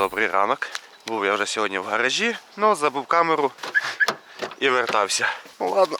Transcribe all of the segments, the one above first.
Добрий ранок. Був я вже сьогодні в гаражі, але забув камеру і вертався. Ну ладно,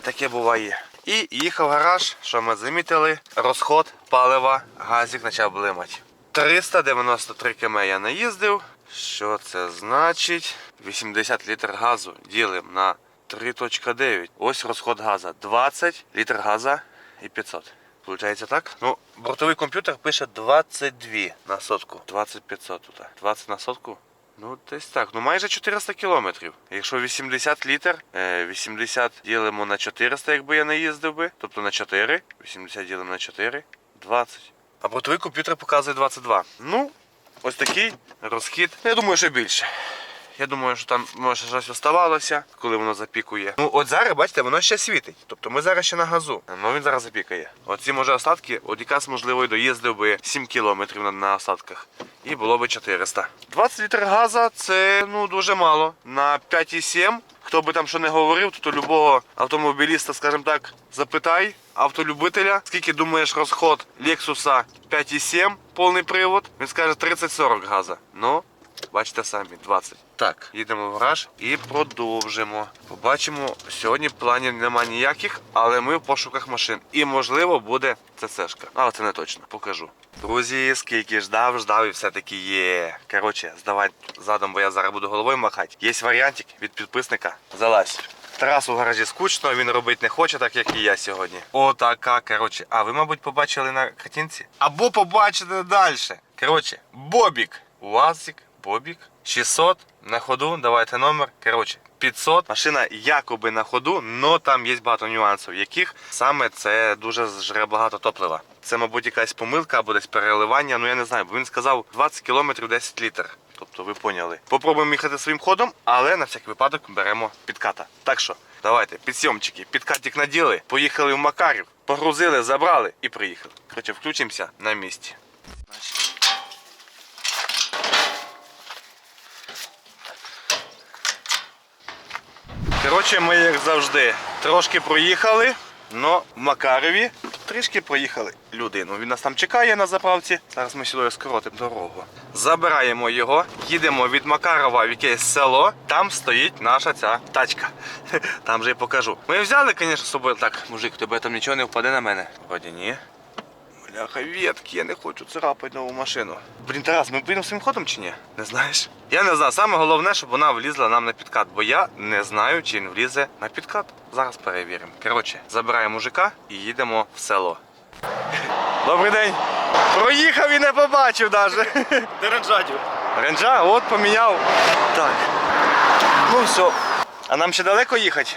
таке буває. І їхав в гараж, що ми замітили, розход палива, газик почав блимати. 393 км я наїздив. Що це значить? 80 літр газу ділимо на 3.9. Ось розход газа. 20 літр газа і 500. Получається так? Ну, бортовий комп'ютер пише 22 на сотку. 20 500 тут. 20 на сотку. Ну, десь так. Ну майже 400 кілометрів. Якщо 80 літр, е, 80 ділимо на 400, якби я не їздив би. Тобто на 4. 80 ділимо на 4. 20. А бортовий комп'ютер показує 22. Ну, ось такий розхід. Я думаю, що більше. Я думаю, що там може щось оставалося, коли воно запікує. Ну от зараз, бачите, воно ще світить. Тобто ми зараз ще на газу. Ну він зараз запікає. Оці може остатки, от якраз можливо і доїздив би 7 кілометрів на, на остатках. І було би 400. 20 літрів газа це ну дуже мало. На 5,7. Хто би там що не говорив, то любого автомобіліста, скажімо так, запитай автолюбителя, скільки думаєш розход Lexus 5,7 повний привод, він скаже 30-40 газа. Ну, Бачите самі, 20. Так, їдемо в гараж і продовжимо. Побачимо, сьогодні планів немає ніяких, але ми в пошуках машин. І можливо буде ЦЦшка. Але це не точно, покажу. Друзі, скільки ждав, ждав і все-таки є. Коротше, здавай задом, бо я зараз буду головою махати. Є варіантик від підписника. Залазь. Тарас у гаражі скучно, він робити не хоче, так як і я сьогодні. Отака, коротше. А ви, мабуть, побачили на картинці? Або побачите далі. Коротше, Бобік. УАЗик, Бобік. 600 на ходу, давайте номер. Коротше, 500. Машина якоби на ходу, але там є багато нюансів, яких саме це дуже жре багато топлива. Це, мабуть, якась помилка або десь переливання, ну я не знаю, бо він сказав 20 км 10 літр. Тобто ви поняли. Попробуємо їхати своїм ходом, але на всякий випадок беремо підката. Так що, давайте, підсйомчики, підкатик наділи, поїхали в Макарів, погрузили, забрали і приїхали. Коротше, включимося на місці. Коротше, ми як завжди трошки проїхали, але в Макарові трішки проїхали людину. Він нас там чекає на заправці. Зараз ми сюди скоротимо дорогу. Забираємо його, їдемо від Макарова в якесь село. Там стоїть наша ця тачка. Там же і покажу. Ми взяли, звісно, з собою. Так, мужик, тебе там нічого не впаде на мене. Вроді ні. Бляха, ветки, я не хочу царапати нову машину. Блін, Тарас, ми поїдемо своїм ходом чи ні? Не знаєш? Я не знаю. Саме головне, щоб вона влізла нам на підкат, бо я не знаю, чи він влізе на підкат. Зараз перевіримо. Коротше, забираємо мужика і їдемо в село. Добрий день. Проїхав і не побачив навіть. Дереджадів. Ренджа, от поміняв. Так. Ну все. А нам ще далеко їхати?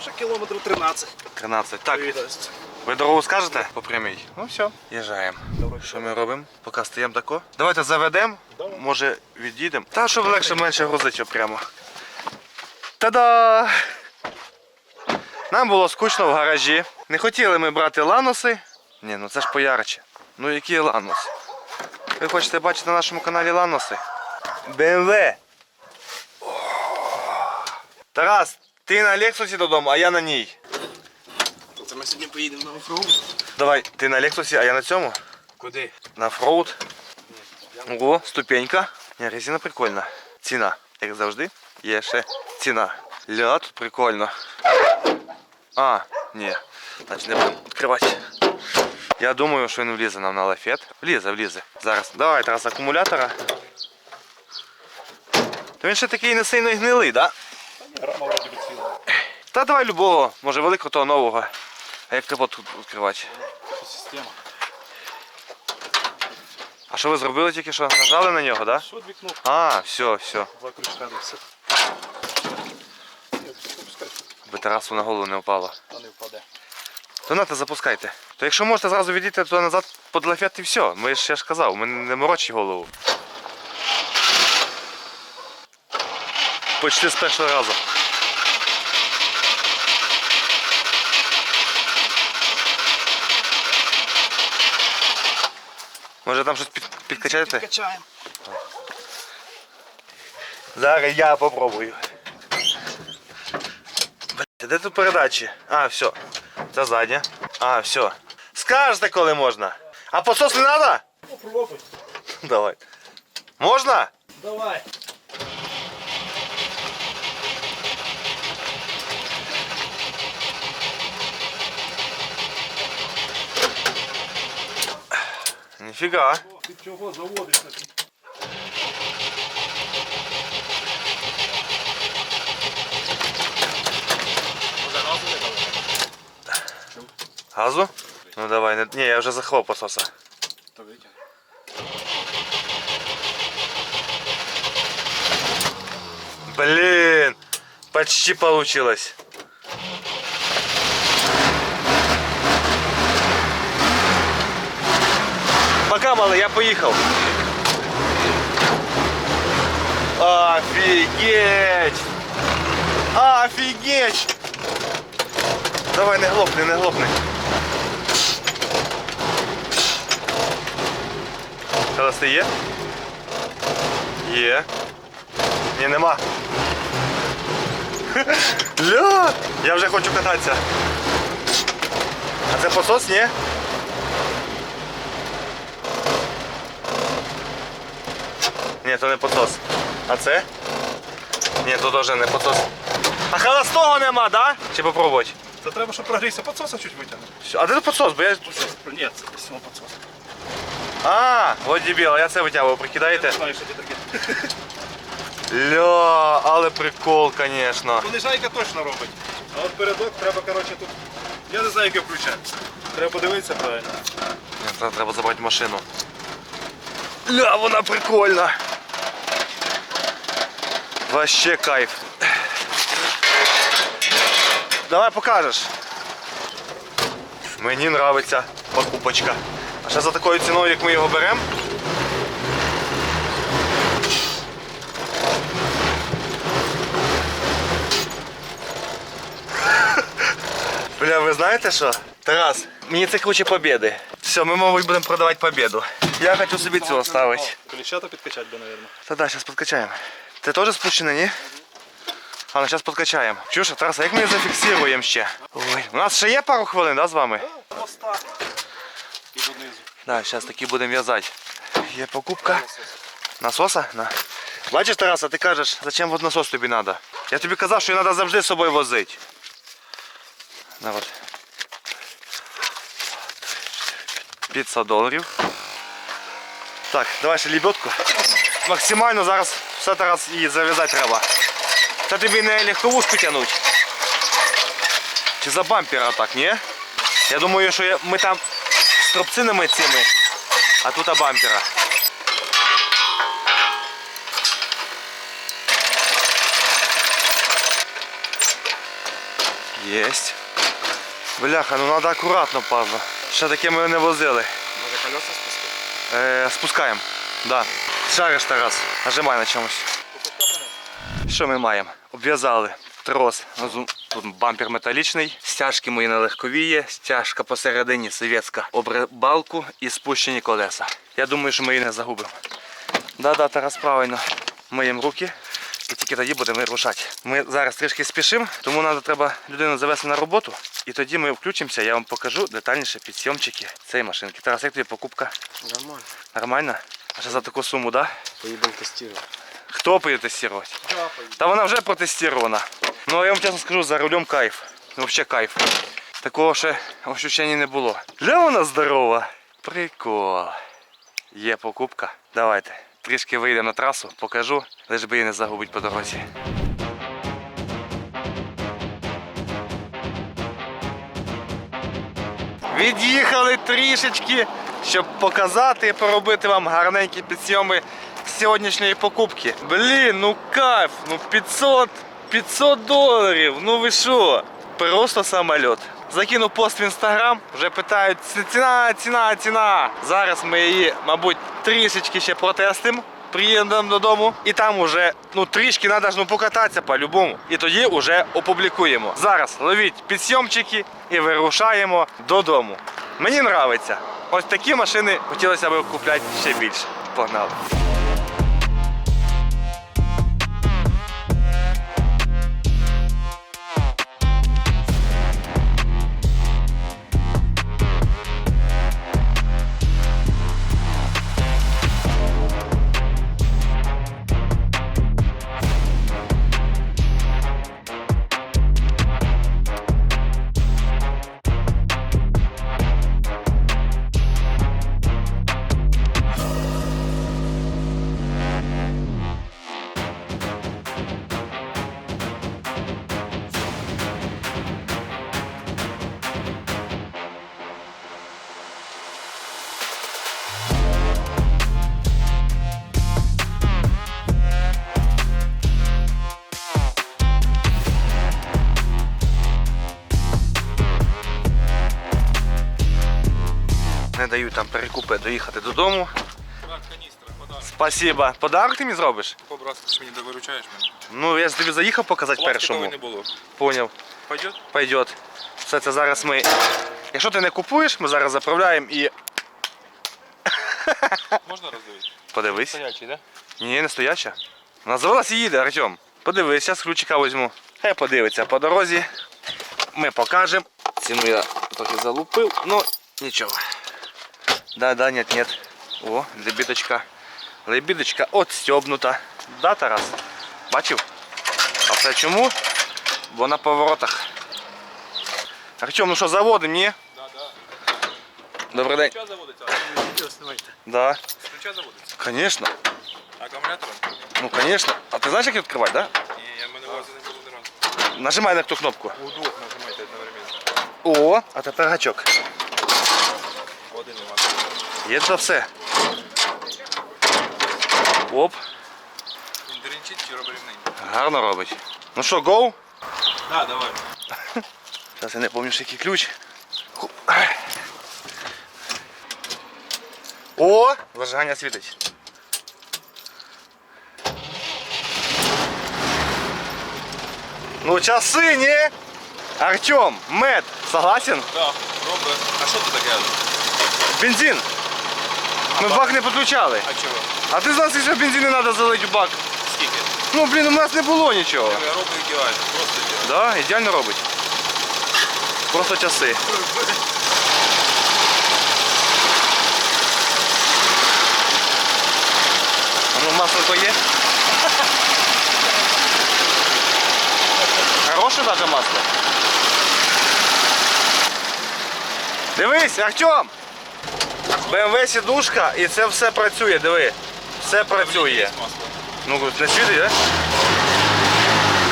Ще кілометрів 13. 13. Так. Віддасть. Ви дорогу скажете? По прямій. Ну все, їжджаємо. Що ми робимо? Поки стоїмо тако. Давайте заведемо, може від'їдемо. Та щоб легше менше грузити прямо. Та-да! Нам було скучно в гаражі. Не хотіли ми брати ланоси. Ні, ну це ж поярче. Ну які ланос? Ви хочете бачити на нашому каналі ланоси? BMW. Тарас, ти на Лексусі додому, а я на ній. Ми сьогодні поїдемо на офроуд. Давай, ти на Лексусі, а я на цьому? Куди? На фроуд. Ого, ступенька. Ні, резина прикольна. Ціна, як завжди, є ще ціна. Ля, тут прикольно. А, ні. Значить не будемо відкривати. Я думаю, що він влізе нам на лафет. Влізе, влізе. Зараз. Давай зараз акумулятора. То він ще такий не сильно і гнилий, так? Да? Та давай любого, може великого того нового. А як капот тут відкривати? Система. А що ви зробили тільки що? Нажали на нього, так? Що дві кнопки, А, все, все. два крючка, да все. Би Тарасу на голову не впало. а не впаде. То нате запускайте. То якщо можете зразу відійти туди назад під лафет і все. Ми ж я ж казав, ми не морочі голову. Почти з першого разу. підкачаєте? Качаємо. Зараз я попробую. Блядь, де тут передачі? А, все. Це задня. А, все. Скажете, коли можна. А посос не треба? Попробуй. Давай. Можна? Давай. Ніфіга. Ти чого заводиш на Газу? Ну давай, не... Я вже захлоп пососа. То витягни. Блин, почти получилось. Пока, малый, я поехал. Офигеть! Офигеть! Давай, не глопни, не глопни. Холости є? Є. Ні, нема. Ля! Я вже хочу кататися. А це посос, ні? Ні, то не посос. А це? Ні, то теж не посос. А холостого нема, да? Чи попробувати? Це треба, щоб прогрівся підсоса чуть витягнути. А де тут посос? Бо я... Ні, це симо підсос. А, от дебіл, я це витягував, прикидаєте? Знаєш, що це таке. Ля, але прикол, звісно. Понижайка точно робить. А от передок треба, коротше, тут. Я не знаю, яке включати. Треба подивитися правильно. Ні, треба забрати машину. Ля, вона прикольна. Вообще кайф. Давай покажеш. Мені нравиться покупочка. А ще за такою ціною, як ми його беремо. Бля, ви знаєте що? Тарас, мені це круче побіди. Все, ми, мабуть, будемо продавати побіду. Я хочу собі цю оставити. Коліщата підкачати би, мабуть. Та да, зараз подкачаємо. Ти теж спущений, ні? А, ну зараз подкачаємо. Чуєш, Тарас, а як ми її зафіксуємо ще? Ой, у нас ще є пару хвилин, да, з вами? Моста. І донизу. Да, зараз таки будемо в'язати. Є покупка. Насоса? На. Бачиш, Тарас, а ти кажеш, зачем от насос тобі треба? Я тобі казав, що її треба завжди з собою возити. На от. 500 доларів. Так, давай ще лебедку. Максимально зараз все Тарас її зав'язати треба. Це тобі не легковушку тягнуть. Чи за бампера так, ні? Я думаю, що я- ми там з тропцинами цими, а тут а бампера. Єсть. Бляха, ну треба акуратно, Павло. Ще таке ми не возили. Може колеса спустити? Е, спускаємо. Да. Шариш Тарас. Нажимай на чомусь. Що ми маємо? Обв'язали трос. Тут бампер металічний, стяжки мої на легковіє, стяжка посередині совєтська, обрибалку і спущені колеса. Я думаю, що ми її не загубимо. Да-да, Тарас правильно. Миємо руки і тільки тоді будемо вирушати. Ми зараз трішки спішимо, тому нам треба людину завести на роботу. І тоді ми включимося, я вам покажу детальніше підсйомчики цієї машинки. Тарас, як тобі покупка? Нормально. Нормально? А ще за таку суму, да? Поїдемо тестувати. Хто буде тестувати? Поїдемо. Та вона вже протестирована. Ну я вам чесно скажу, за рулем кайф. Ну, Взагалі кайф. Такого ще ощущення не було. Для вона здорова. Прикол. Є покупка. Давайте. Трішки вийдемо на трасу, покажу, лиш би її не загубить по дорозі. Від'їхали трішечки, щоб показати і поробити вам гарненькі підсйоми сьогоднішньої покупки. Блін, ну кайф, ну 500, 500 доларів, ну ви що? Просто самоліт. Закинув пост в інстаграм, вже питають ціна, ціна, ціна. Зараз ми її, мабуть, трішечки ще протестимо. Приїдемо додому і там уже ну трішки треба ж ну покататися по-любому. І тоді вже опублікуємо. Зараз ловіть підсйомчики і вирушаємо додому. Мені подобається. Ось такі машини хотілося б купляти ще більше. Погнали. Не дають там перекупи доїхати додому. Спасибо. Подарок ти мені зробиш? По-братськи, ти мені виручаєш мене. Ну, я ж тобі заїхав показати першому. не було. Поняв. Пойдет? Пойдет. Все це зараз ми. Якщо ти не купуєш, ми зараз заправляємо і. Можна роздивити? Подивись. Стоячий, да? Ні, не стояча. І їде, Артем. Подивись, зараз ключика візьму. Хай подивиться по дорозі. Ми покажемо. Ціну я трохи залупив, ну нічого. Да, да, нет, нет. О, лебідочка. Лебідочка отстьобнута. Да, Тарас? Бачив? А це чому? Бо на поворотах. Артем, ну що, заводимо, ні? Да, да. Добрий день. Ключа заводиться? Відео знімайте. Да, З ключа заводиться. конечно. Акумулятором? Ну, конечно. А ти знаєш, як відкривати, да? Ні, я в мене увазі не було ні разу. Нажимай на ту кнопку. У двох нажимайте одновременно. О, а тепер гачок. Один нема. Є це все. Оп, Він деренчить чи робить рівненько? гарно робить. Ну що, гоу? Да, давай. Зараз я не пам'ятаю, який ключ. Ху. О, зажигання світить. Ну, часи, ні? Артем, мед, согласен? Да, робить. А що це таке? Бензин. Ми бак не підключали. А чого? А ти знаєш, що бензин не треба залити в бак? Скільки? Ну, блін, у нас не було нічого. Я роблю ідеально, просто ідеально. Да, ідеально робить. Просто часи. Ну масло то є. Хороше даже масло. Дивись, Артем! BMW сідушка і це все працює, диви. Все працює. Ну, не світить?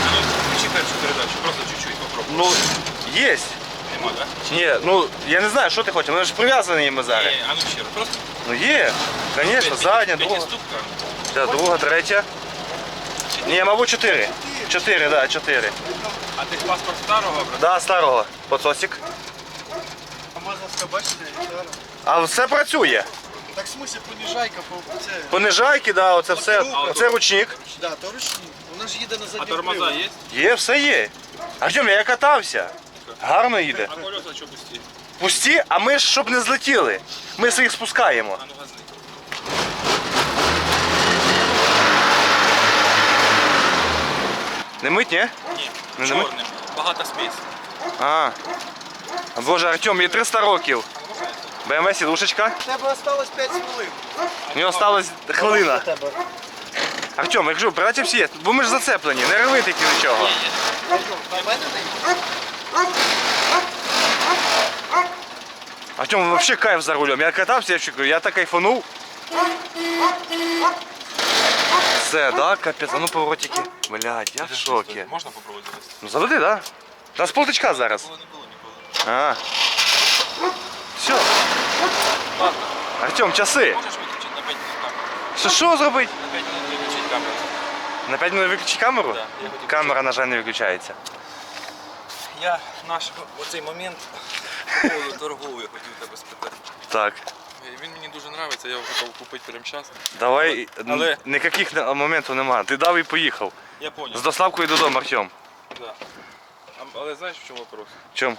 Ну, Включи першу передачу, просто чуть-чуть попробуй. Ну, є. Нема, да? Ні, ну я не знаю, що ти хочеш, вони ж прив'язані їм зараз. Ні, а ну ще раз. Просто Ну є, звісно, задня, друга, да, друга, третя. Ні, мабуть, чотири. Чотири, да, чотири. А ти паспорт старого брат? Да, старого. Поцосик. А можна бачите, зараз. А все працює. Так в смысле понижайка, по це. Понижайки, да, оце все. Оце ручник. Да, то ручник. Вона ж їде на А задній тормоза є? Є, все є. Артем, я катався. Гарно їде. А колеса що пусті? Пусті, а ми ж щоб не злетіли. Ми своїх спускаємо. А ну газни. Не мить, ні? Ні, Не чорним. Багато смісь. А. Боже, Артем, їй 300 років. БМВ сідушечка. У тебе осталось 5 хвилин. У нього осталась хвилина. тебе. Артем, якщо братів всі є, бо ми ж зацеплені, не рви тільки нічого. На мене не є. Артем, взагалі кайф за рулем. Я катався, я чекаю, я так кайфанув. Все, да, капець, а ну поворотики. Блядь, я в шокі. Можна попробувати завести? Ну заведи, да? Та з полтичка зараз. Було не було ніколи. А. Все. Ладно, Артем, часи. можеш виключити на 5 минут камеру? Що, що зробить? На 5 минут виключити камеру. На 5 минут виключи камеру? Да, я хотів Камера, на жаль, не виключається. Я наш оцей момент по поводу торгової хотів тебе спитати. Так. Він мені дуже подобається, я готов купити прямо зараз. Давай, Але- н- ніяких моментів немає. Ти дав і поїхав. Я З доставкою додому, Артем. Да. А- Але знаєш в чому вопрос? В чому?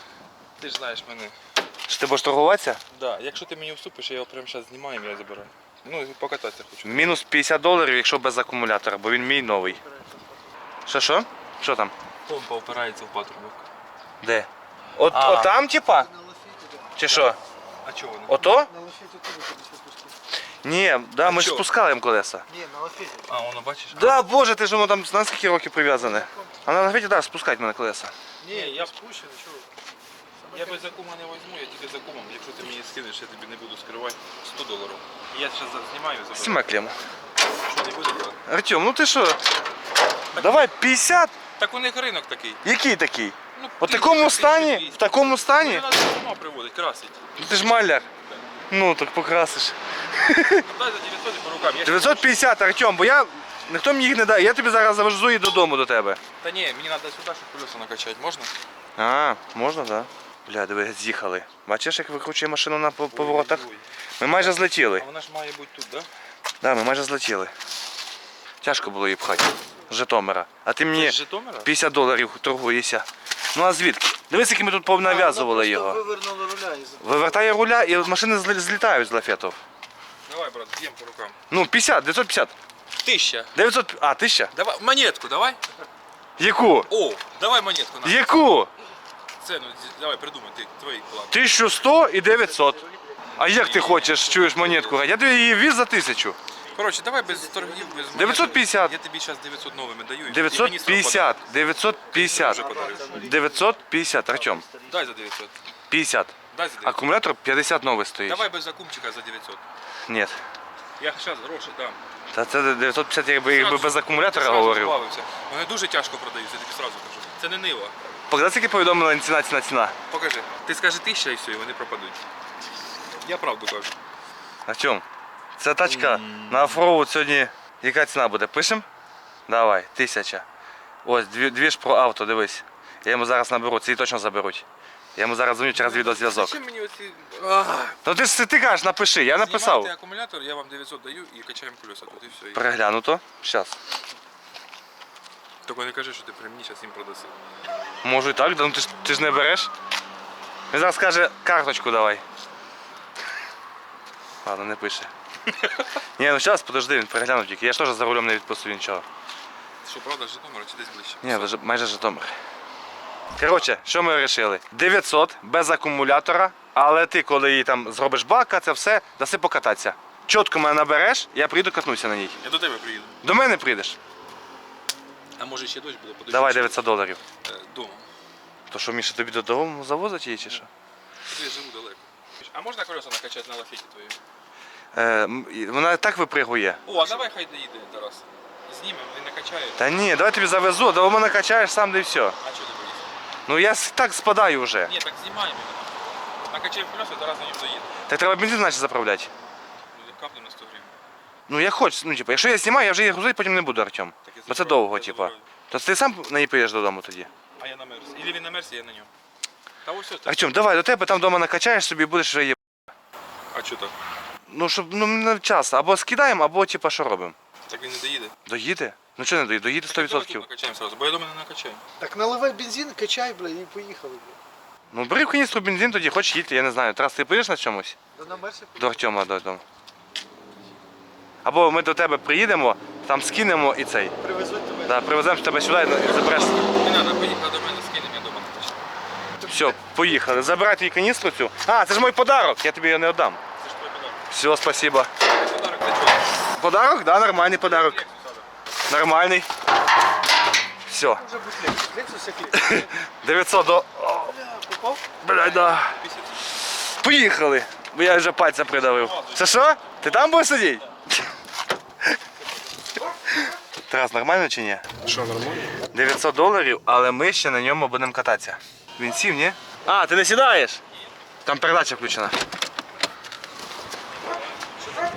Ти ж знаєш мене. Що ти будеш торгуватися? Да. Якщо ти мені уступиш, я його прямо зараз знімаю і я забираю. Ну, покататися хочу. Мінус 50 доларів, якщо без акумулятора, бо він мій новий. Що що? Що там? Помпа опирається в патрубок. Де? От, А. от там, типа? Чи що? А чого вони? Ото? На лафеті теж кудись випустили. Ні, да, ми ж що? спускали їм колеса. Ні, на лафеті. А, воно бачиш? Да, боже, ти ж воно там на скільки років прив'язане. А на нафіті, да, спускать мене колеса. Ні, я- я спущений, чого? Я без закума не візьму, я тільки закумом. Якщо ти мені скинеш, я тобі не буду скривати 100 доларів. Я зараз знімаю і забираю. Сніма клему. Що не буде брати? Артем, ну ти що? Давай 50? Так у них ринок такий. Який такий? Ну, У такому стані? В такому Ні? стані? Вона сама приводить, красить. Ну ти ж маляр. Ну, так покрасиш. Ну, дай за 900 і по рукам. Я 950, Артем, бо я. Ніхто мені їх не дає. Я тобі зараз завезу і додому до тебе. Та ні, мені треба сюди, щоб колеса накачати. Можна? А, можна, так. Да. Бля, диви, з'їхали. Бачиш, як викручує машину на поворотах? Ми майже злетіли. А вона ж має бути тут, так? Да, ми майже злетіли. Тяжко було її пхати. З Житомира. А ти мені 50 доларів торгуєшся. Ну а звідки? Дивись, які ми тут повнав'язували Вона його. просто вивернула руля із Вивертає руля і машини злітають з лафетів. Давай, брат, б'ємо по рукам. Ну, 50, 950. Тисяча. 900, а, 1000? Давай, монетку, давай. Яку? О, давай монетку на. Яку? Цену, давай, придумай, ти, твої плани. 1100 і 900. А як ти хочеш, чуєш монетку? Я тобі її віз за 1000. Коротше, давай без торгів, без монет. 950. Я тобі зараз 900 новими даю. і- і мені 950, 950, Вже 950, Артем. Дай за 900. 50. Дай за 900. Акумулятор 50 новий стоїть. Давай без закумчика за 900. Ні. Я зараз гроші дам. Та це 950, якби, якби Зразу- без акумулятора зразу говорив. збавився. Вони дуже тяжко продаються, я тобі сразу кажу. Це не нива. Покажи, скільки повідомлення ціна, ціна, ціна. Покажи. Ти скажи тисяча і все, і вони пропадуть. Я правду кажу. Артем, ця тачка на оффроуд сьогодні. Яка ціна буде? Пишем? Давай, тисяча. Ось, дві, дві ж про авто, дивись. Я йому зараз наберу, ці точно заберуть. Я йому зараз дзвоню через відеозв'язок. Зачем мені оці... Ах. Ну ти ж ти кажеш, напиши, я написав. Знімайте акумулятор, я вам 900 даю і качаємо колеса тут і все. Переглянуто. Щас. Тільки не кажи, що ти при мені зараз їм продаси. Можу і так, да, ну ти ж, ти ж не береш. Він зараз каже, карточку давай. Ладно, не пише. Ні, ну зараз подожди, він переглянув тільки. Я ж теж за рулем не відпустив нічого. Що, правда, з Житомира чи десь ближче? Ні, вже- майже Житомир. Коротше, що ми вирішили? 900 без акумулятора, але ти, коли її там зробиш бака, це все, даси покататися. Чітко мене набереш, я прийду катнуся на ній. Я до тебе приїду. До мене прийдеш. А може ще дощ буде подожди. Давай 900 доларів. Е, Дома. То що, Міша, тобі додому завозить її чи що? Я живу далеко. А можна колеса накачати на лафеті твоїй? Е, м, вона так випригує. О, а давай хай доїде, Тарас. Знімемо, він накачає. Та ні, давай тобі завезу, до мене качаєш сам, де і все. А чого ти боїшся? Ну я с- так спадаю вже. Ні, так знімаємо. Накачаємо колеса, Тарас на ньому доїде. Так треба бензин наче заправляти. Буде каплю на 100 гривень. Ну я хочу, ну типу, якщо я знімаю, я вже її грузити потім не буду, Артем. Так я Бо це довго, я типу. То ти сам на ній поїдеш додому тоді. А я на мерсі. Ілі він на мерсі, я на ньому. Та ось ось. Артем, давай до тебе там вдома накачаєш собі будеш вже є. А що так? Ну щоб ну на час. Або скидаємо, або типа що робимо? Так він не доїде. Доїде? Ну чого не доїде? Доїде Давай тут 100%. накачаємо сразу, бо я думаю, не накачаємо. Так наливай бензин, качай, бля, і поїхали. Бля. Ну бери в каністру бензин, тоді хоч їдь, я не знаю. Тарас, ти поїдеш на чомусь? Да на мерсі До Артема додому. Або ми до тебе приїдемо, там скинемо і цей. привезуть тебе. Да, привеземо тебе сюди і забереш. Не треба, поїхати до мене, скинемо, я дома. Все, поїхали. Забирай твій каністру цю. А, це ж мій подарок, я тобі його не віддам. Це ж твій подарок. Все, спасибо. Подарок для чого? Подарок? Да, нормальний подарок. Нормальний. Все. Вже будь лексус. Лексус який? 900 до. Бля, попав? Блядь, да. Поїхали. Бо я вже пальця придавив. Це що? Ти там будеш сидіти? Тарас, нормально чи ні? Що, нормально? 900 доларів, але ми ще на ньому будемо кататися. Він сів, ні? А, ти не сідаєш? Там передача включена.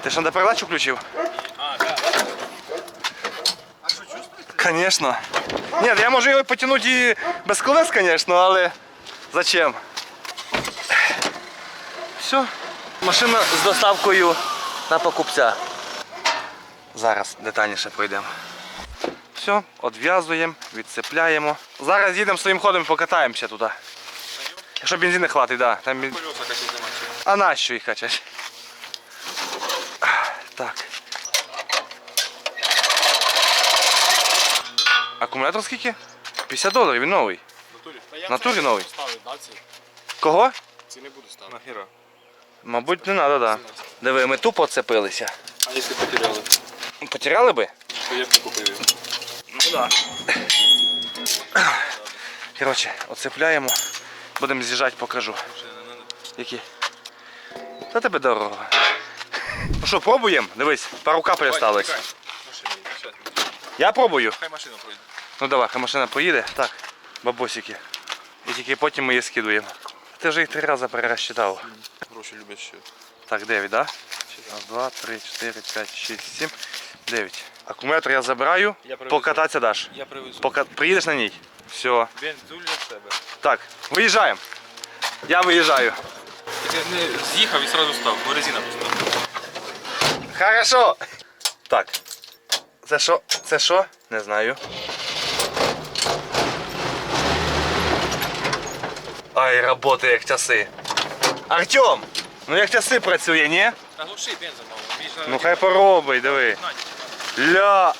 Ти ж на передачу включив? А, так. А що чувствуєте? Конечно. Нет, я можу його потягнути і без колес, конечно, але зачем? Все. Машина з доставкою на покупця. Зараз детальніше пройдемо. Все, відв'язуємо, відцепляємо. Зараз їдемо своїм ходом і покатаємося туди. Якщо бензин не хватить, да. Там... бен-. А нащо їх качати? Так. Акумулятор скільки? 50 доларів, він новий. Натурі? В натурі новий. Кого? Ці не буду ставити. Нахера? Мабуть, не треба, так. Да. Диви, ми тупо цепилися. А якщо потеряли? Потеряли би? То я б не купив його. Ну. Коротше, оцепляємо. Будемо з'їжджати, покажу. Які? Та тебе дорого. Ну що, пробуємо? Дивись, пару капель осталось. Я пробую. Хай машина пройде. Ну давай, хай машина поїде. Так, бабосики. І тільки потім ми її скидуємо. Ти вже їх три рази перерозчитав. Гроші люблять ще. Так, 9, так? Да? Раз, два, три, чотири, п'ять, шість, сім, дев'ять. Акумулятор я забираю, Я привезу. покататися даш. Я привезу. Пока... Приїдеш на ній. Все. Бензуль для себе. Так, виїжджаємо. Я виїжджаю. Ти не з'їхав і одразу став, бо резина пуста. Хорошо. Так. Це що? Це що? Не знаю. Ай, роботи як часи. Артем! Ну як часи працює, ні? Заглуши бензин, мав. Більше Ну хай поробить, диви. Ля.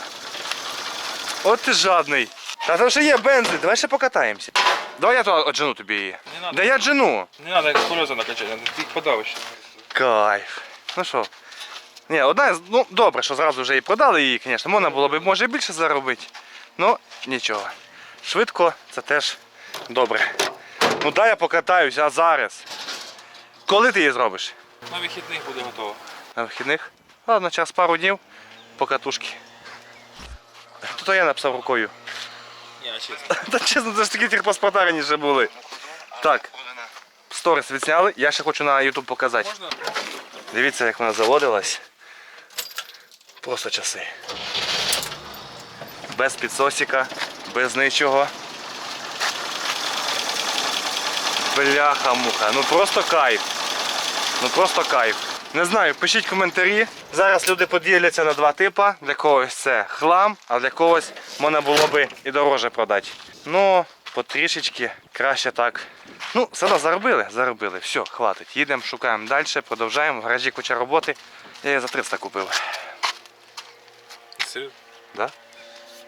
От ти жадний. Та там ще є бензин, давай ще покатаємося. Давай я то отжену тобі її. Не надо. Да я джену. Не треба як колеса накачати, ти їх подавиш. Кайф. Ну що? Ні, одна, ну добре, що зразу вже і продали її, звісно. Можна було б може більше заробити. Ну, нічого. Швидко це теж добре. Ну дай я покатаюсь, а зараз. Коли ти її зробиш? На вихідних буде готово. На вихідних? Ладно, час пару днів покатушки. Тут я написав рукою. Ні, чесно. Та чесно, це ж такі техпаспорта раніше були. Так, сторіс відсняли, я ще хочу на YouTube показати. Можна? Дивіться, як вона заводилась. Просто часи. Без підсосика, без нічого. Бляха-муха. Ну просто кайф. Ну просто кайф. Не знаю, пишіть коментарі. Зараз люди поділяться на два типи. Для когось це хлам, а для когось можна було би і дороже продати. Ну, потрішечки, краще так. Ну, все одно заробили, заробили. Все, хватить. Їдемо, шукаємо далі, продовжаємо. В гаражі куча роботи. Я її за 300 купив. Серйозно? Да?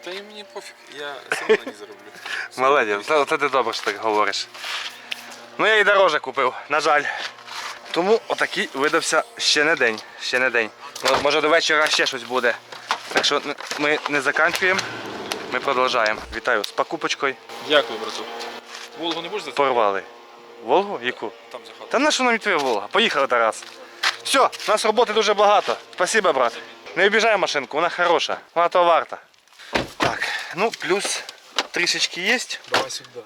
Та і мені пофіг, я все одно не зароблю. Молодець, це, це ти добре, що так говориш. Ну я і дороже купив, на жаль. Тому отакий видався ще не день. Ще не день. Ну, Може до вечора ще щось буде. Так що ми не заканчуємо, ми продовжуємо. Вітаю з покупочкою. Дякую, брату. Волгу не будеш за? Порвали. Волгу? Яку? Там за. Та на що нам і твоя Волга? Поїхали, Тарас. Все, у нас роботи дуже багато. Спасибо, брат. Не обіжай машинку, вона хороша. Вона то варта. Так, ну плюс трішечки є. Давай сюди.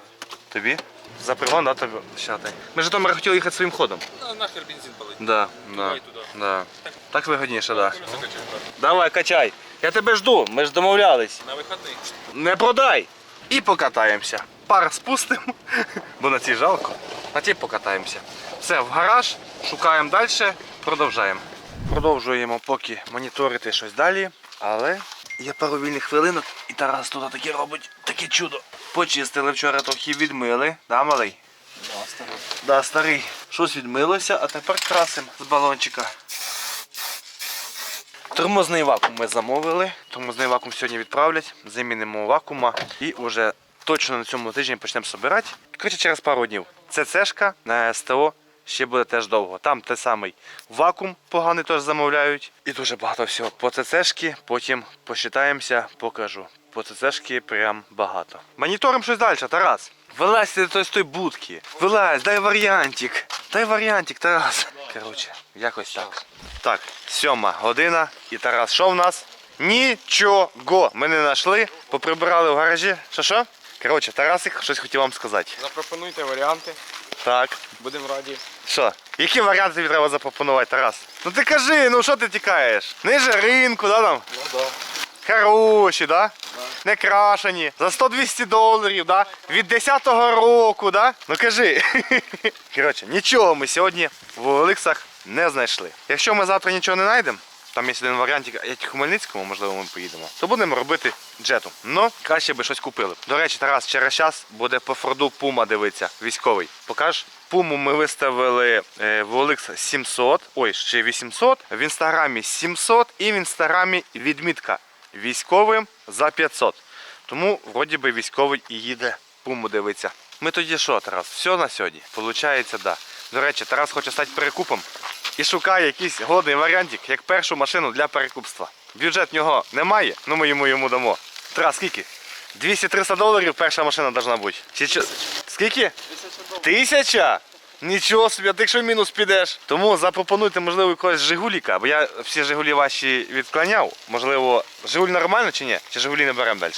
Тобі? За пригон, да, тобі? Ща дай. Ми ж Житомир хотіли їхати своїм ходом. На, нахер бензин палить. Да, да, Давай туди. да. Так вигодніше, да. Колеса качай, брат. Давай, качай. Я тебе жду, ми ж домовлялись. На вихідних. Не продай. І покатаємося. Пар спустимо, бо на цій жалко. На тій покатаємося. Все, в гараж, шукаємо далі, продовжаємо. Продовжуємо поки моніторити щось далі, але є пару вільних хвилинок і Тарас тут таке робить таке чудо. Почистили вчора трохи відмили, да, малий? Да, старий. Да, старий. Щось відмилося, а тепер красим з балончика. Тормозний вакуум ми замовили. Тормозний вакуум сьогодні відправлять. Замінимо вакуума і вже точно на цьому тижні почнемо збирати. Коротше, через пару днів. ЦЦшка на СТО ще буде теж довго. Там те самий вакуум поганий теж замовляють. І дуже багато всього. По ЦЦшки, потім посчитаємося, покажу. По ЦЦшки прям багато. Моніторимо щось далі, Тарас. Вилазь ти з той будки. Вилазь, дай варіантик. Дай варіантик, Тарас. Коротше, якось так. Так, сьома година. І Тарас, що в нас? Нічого. Ми не знайшли. Поприбирали в гаражі. Що що? Коротше, Тарасик щось хотів вам сказати. Запропонуйте варіанти, Так. будемо раді. Що? Які варіанти тобі треба запропонувати, Тарас? Ну ти кажи, ну що ти тікаєш? Ниже ринку, да там? Ну да. Хороші, да? Не крашені. За 100-200 доларів, да? Від 10-го року, да? Ну кажи. Коротше, нічого ми сьогодні в Олексах не знайшли. Якщо ми завтра нічого не знайдемо, там є один варіантик, як в Хмельницькому, можливо, ми поїдемо, то будемо робити джету. Ну, краще би щось купили. До речі, Тарас через час буде по Форду Пума дивитися, військовий. Покаж. Пуму ми виставили е, в OLX 700, ой, ще 800, в інстаграмі 700 і в інстаграмі відмітка військовим за 500. Тому, вроді би, військовий і їде пуму дивиться. Ми тоді що, Тарас? Все на сьогодні? Получається, да. До речі, Тарас хоче стати перекупом і шукає якийсь годний варіантик, як першу машину для перекупства. Бюджет в нього немає, ну ми йому йому дамо. Тарас, скільки? 200-300 доларів перша машина должна бути. Чи? Скільки? Тисяча? Нічого собі, а ти якщо в мінус підеш. Тому запропонуйте, можливо, якогось Жигуліка, бо я всі Жигулі ваші відклоняв. Можливо, Жигуль нормально чи ні? Чи Жигулі не беремо далі?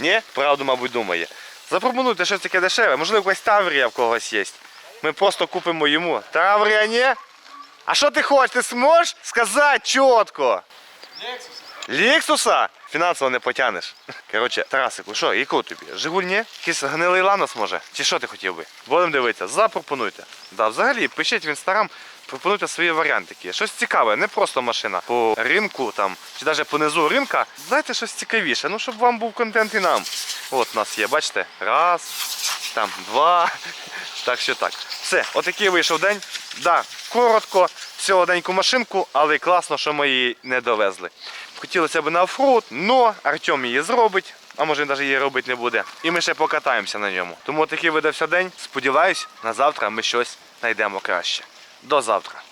Ні? Правду, мабуть, думає. Запропонуйте щось таке дешеве, можливо, якась Таврія в когось є. Ми просто купимо йому. Таврія ні? А що ти хочеш? Ти зможеш сказати чітко? Лексуса? фінансово не потягнеш. Коротше, Тарасику, що, яку тобі? Жигуль ні? Якийсь гнилий ланос може? Чи що ти хотів би? Будемо дивитися, запропонуйте. Да, взагалі, пишіть в інстаграм, пропонуйте свої варіантики. Щось цікаве, не просто машина. По ринку там, чи навіть по низу ринка. Дайте щось цікавіше, ну щоб вам був контент і нам. От у нас є, бачите? Раз, там два. Так що так. Все, отакий вийшов день. Да, коротко, всього деньку машинку, але класно, що ми її не довезли. Хотілося б на оффроуд, но Артем її зробить, а може він навіть її робити не буде. І ми ще покатаємося на ньому. Тому такий видався день. Сподіваюсь, на завтра ми щось знайдемо краще. До завтра.